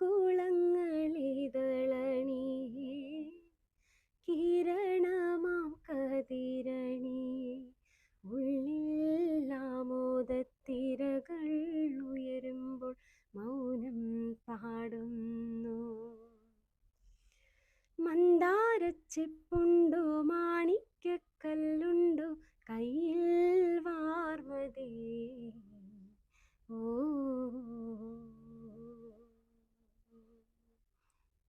പൂകുളങ്ങളിതളണിയേ കിരണമാം കതിരണി. ഉള്ളിൽ ആമോദത്തിരകൾ ഉയരുമ്പോൾ മൗനം പാടുന്നു. മന്ദാരച്ചെപ്പുണ്ടോ മാണിക്കക്കല്ലുണ്ടോ കയ്യിൽ വാർമതി